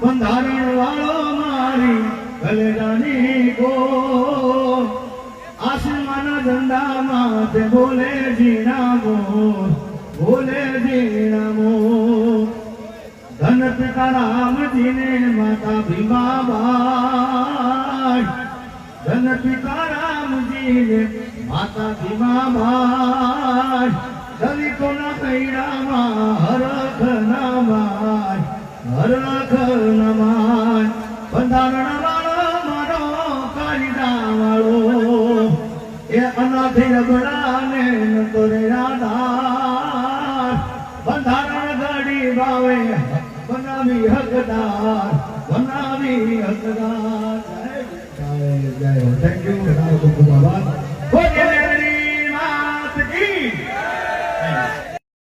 બંધારણ વાળો મારી ભલરાની ગો આસમાના ધંધામાં બોલે જીણામો બોલે જીણામો રામજીને માતા ભીમાબાઈ ધન પિતા રામજીને માતા ભીમાબાઈ દલિતોના કૈડામાં હરખ નમાય હરખ નમાય બંધારણ વાળો મારો કાયદા વાળો એ અનાથે રગડાને નતરે રાધા બંધારણ ઘડી ભાવે हकदार